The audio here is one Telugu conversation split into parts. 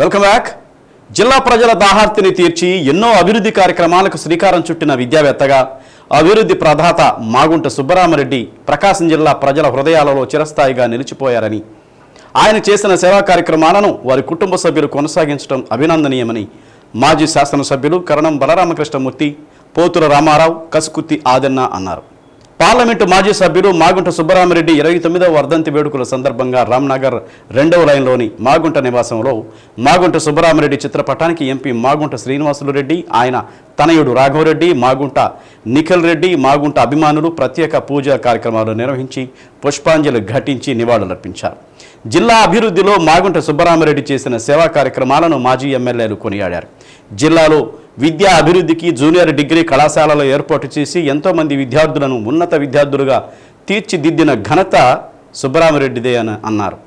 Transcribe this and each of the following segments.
వెల్కమ్ బ్యాక్ జిల్లా ప్రజల దాహార్తిని తీర్చి ఎన్నో అభివృద్ధి కార్యక్రమాలకు శ్రీకారం చుట్టిన విద్యావేత్తగా అభివృద్ధి ప్రధాత మాగుంట సుబ్బరామరెడ్డి ప్రకాశం జిల్లా ప్రజల హృదయాలలో చిరస్థాయిగా నిలిచిపోయారని. ఆయన చేసిన సేవా కార్యక్రమాలను వారి కుటుంబ సభ్యులు కొనసాగించడం అభినందనీయమని మాజీ శాసనసభ్యులు కరణం బలరామకృష్ణమూర్తి పోతుల రామారావు కసుకుత్తి ఆదన్న అన్నారు. పార్లమెంటు మాజీ సభ్యులు మాగుంట సుబ్బరామరెడ్డి ఇరవై తొమ్మిదవ వర్ధంతి వేడుకల సందర్భంగా రామ్నగర్ రెండవ లైన్లోని మాగుంట నివాసంలో మాగుంట సుబ్బరామిరెడ్డి చిత్రపటానికి ఎంపీ మాగుంట శ్రీనివాసులు రెడ్డి ఆయన తనయుడు రాఘవరెడ్డి మాగుంట నిఖిల్ రెడ్డి మాగుంట అభిమానులు ప్రత్యేక పూజా కార్యక్రమాలు నిర్వహించి పుష్పాంజలి ఘటించి నివాళులర్పించారు. జిల్లా అభివృద్ధిలో మాగుంట సుబ్బరామరెడ్డి చేసిన సేవా కార్యక్రమాలను మాజీ ఎమ్మెల్యేలు కొనియాడారు. జిల్లాలో విద్యా అభివృద్ధికి జూనియర్ డిగ్రీ కళాశాలలో ఏర్పాటు చేసి ఎంతోమంది విద్యార్థులను ఉన్నత విద్యార్థులుగా తీర్చిదిద్దిన ఘనత సుబ్బరామరెడ్డిదే అని అన్నారు.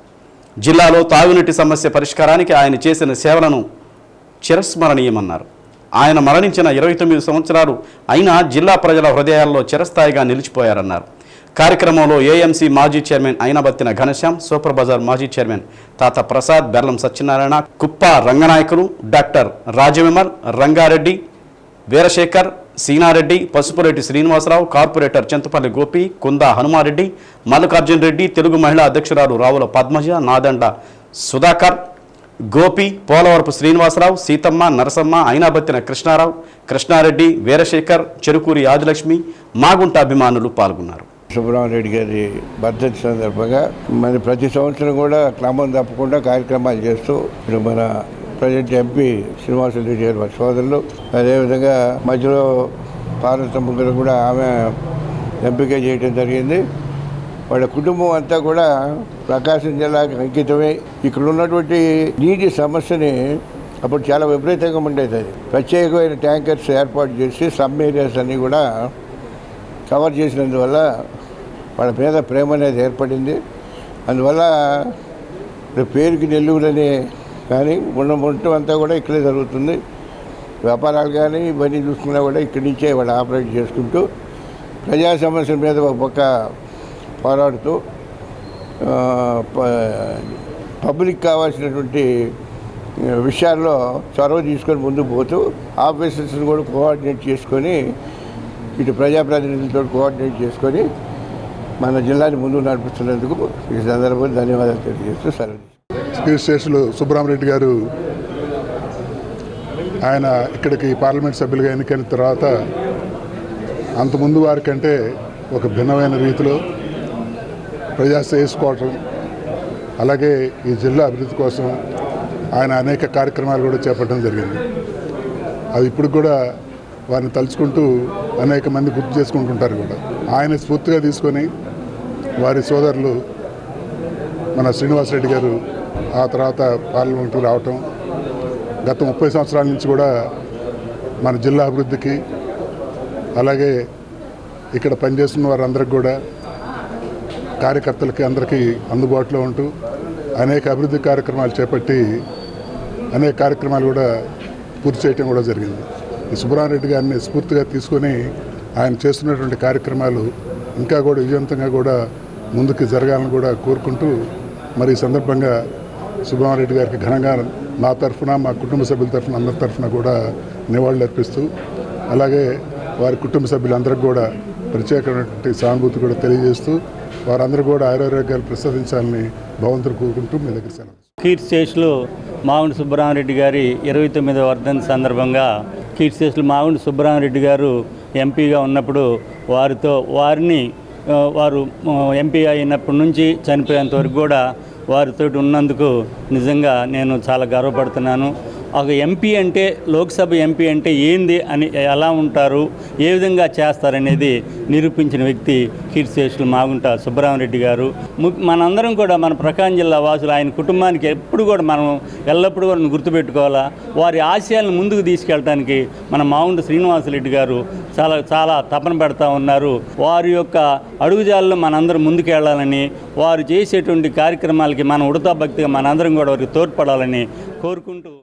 జిల్లాలో తాగునీటి సమస్య పరిష్కారానికి ఆయన చేసిన సేవలను చిరస్మరణీయమన్నారు. ఆయన మరణించిన ఇరవై తొమ్మిది సంవత్సరాలు అయినా జిల్లా ప్రజల హృదయాల్లో చిరస్థాయిగా నిలిచిపోయారన్నారు. కార్యక్రమంలో ఏఎంసీ మాజీ chairman Ayinabattina Ghanashyam super bazaar మాజీ chairman Tata Prasad Bellam Satyanarayana Kuppa Ranganayakulu doctor Rajavimal Rangareddy Veerasekhar Seenareddy Pasupureddy Srinivasarao corporator Chintapalli Gopi Kunda Hanumareddy Mallikarjun Reddy Telugu మహిళా అధ్యక్షురాలు రావుల పద్మజ నాదండ సుధాకర్ గోపి పోలవరపు శ్రీనివాసరావు సీతమ్మ నరసమ్మ అయినాబత్తిన కృష్ణారావు కృష్ణారెడ్డి వీరశేఖర్ చెరుకూరి ఆదిలక్ష్మి మాగుంట అభిమానులు పాల్గొన్నారు. సుబ్రహ్మణ్యరెడ్డి గారి బర్త్డే సందర్భంగా మరి ప్రతి సంవత్సరం కూడా క్రమం తప్పకుండా కార్యక్రమాలు చేస్తూ ఇప్పుడు మన ప్రజెంట్ ఎంపీ శ్రీనివాసరెడ్డి గారు మా సోదరులు అదేవిధంగా మధ్యలో పార్వతమ్మ గారు కూడా ఆమె ఎంపిక చేయడం జరిగింది. వాళ్ళ కుటుంబం అంతా కూడా ప్రకాశం జిల్లాకి అంకితమై. ఇక్కడ ఉన్నటువంటి నీటి సమస్యని అప్పుడు చాలా విపరీతంగా ఉండేది అది. ప్రత్యేకమైన ట్యాంకర్స్ ఏర్పాటు చేసి సబ్ ఏరియాస్ అన్నీ కూడా కవర్ చేసినందువల్ల వాళ్ళ మీద ప్రేమ అనేది ఏర్పడింది. అందువల్ల పేరుకి నెల్లూరని కానీ ఉన్న మొత్తం అంతా కూడా ఇక్కడే జరుగుతుంది. వ్యాపారాలు కానీ ఇవన్నీ చూసుకున్నా కూడా ఇక్కడి నుంచే వాళ్ళు ఆపరేట్ చేసుకుంటూ ప్రజా సమస్యల మీద ఒక పక్క పోరాడుతూ పబ్లిక్ కావాల్సినటువంటి విషయాల్లో చొరవ తీసుకొని ముందుకు పోతూ ఆఫీసర్స్ని కూడా కోఆర్డినేట్ చేసుకొని ఇటు ప్రజాప్రతినిధులతో కోఆర్డినేట్ చేసుకొని మన జిల్లాని ముందుకు నడిపిస్తున్నందుకు ఈ సందర్భంగా ధన్యవాదాలు తెలియజేస్తూ సెలవు స్పీచ్ స్టేషన్లో సుబ్రహ్మరెడ్డి గారు ఆయన ఇక్కడికి పార్లమెంట్ సభ్యులుగా ఎన్నికైన తర్వాత అంతకుముందు వారికంటే ఒక భిన్నమైన రీతిలో ప్రజా చేసుకోవటం అలాగే ఈ జిల్లా అభివృద్ధి కోసం ఆయన అనేక కార్యక్రమాలు కూడా చేపట్టడం జరిగింది. అది ఇప్పుడు కూడా వారిని తలుచుకుంటూ అనేక మంది గుర్తు చేసుకుంటుంటారు కూడా. ఆయన స్ఫూర్తిగా తీసుకొని వారి సోదరులు మన శ్రీనివాసరెడ్డి గారు ఆ తర్వాత పార్లమెంట్కి రావటం గత ముప్పై సంవత్సరాల నుంచి కూడా మన జిల్లా అభివృద్ధికి అలాగే ఇక్కడ పనిచేస్తున్న వారందరికి కూడా కార్యకర్తలకి అందరికీ అందుబాటులో ఉంటూ అనేక అభివృద్ధి కార్యక్రమాలు చేపట్టి అనేక కార్యక్రమాలు కూడా పూర్తి చేయటం కూడా జరిగింది. ఈ గారిని స్ఫూర్తిగా తీసుకొని ఆయన చేస్తున్నటువంటి కార్యక్రమాలు ఇంకా కూడా విజయవంతంగా కూడా ముందుకు జరగాలని కూడా కోరుకుంటూ మరి ఈ సందర్భంగా సుబ్రహ్మణ్యరెడ్డి గారికి ఘనంగా నా తరఫున మా కుటుంబ సభ్యుల తరఫున అందరి తరఫున కూడా నివాళులు అర్పిస్తూ అలాగే వారి కుటుంబ సభ్యులందరికీ కూడా ప్రత్యేకమైనటువంటి సానుభూతి కూడా తెలియజేస్తూ వారందరూ కూడా ఆరోగ్యాలు ప్రసాదించాలని భగవంతుడు కోరుకుంటూ మీ దగ్గర సెలవు కీర్తి శేషులు సుబ్బరామరెడ్డి గారి ఇరవై తొమ్మిదవ వర్ధంతి సందర్భంగా కీర్తి శేషులు మామిడి సుబ్బరామరెడ్డి గారు ఎంపీగా ఉన్నప్పుడు వారితో వారిని వారు ఎంపీ అయినప్పటి నుంచి చనిపోయేంత వరకు కూడా వారితో ఉన్నందుకు నిజంగా నేను చాలా గర్వపడుతున్నాను. ఒక ఎంపీ అంటే లోక్సభ ఎంపీ అంటే ఏంది అని ఎలా ఉంటారు ఏ విధంగా చేస్తారనేది నిరూపించిన వ్యక్తి కీర్తిశేషులు మాగుంట సుబ్బరామరెడ్డి గారు. ము- మనందరం కూడా మన ప్రకాశం జిల్లా వాసులు ఆయన కుటుంబానికి ఎప్పుడు కూడా మనం ఎల్లప్పుడూ కూడా గుర్తుపెట్టుకోవాలా వారి ఆశయాలను ముందుకు తీసుకెళ్ళడానికి మన మాగుంట శ్రీనివాసరెడ్డి గారు చాలా చాలా తపన పెడతా ఉన్నారు. వారి యొక్క అడుగుజాలలో మనందరం ముందుకెళ్ళాలని వారు చేసేటువంటి కార్యక్రమాలకి మనం ఉడతా భక్తిగా మనందరం కూడా వారికి తోడ్పడాలని కోరుకుంటూ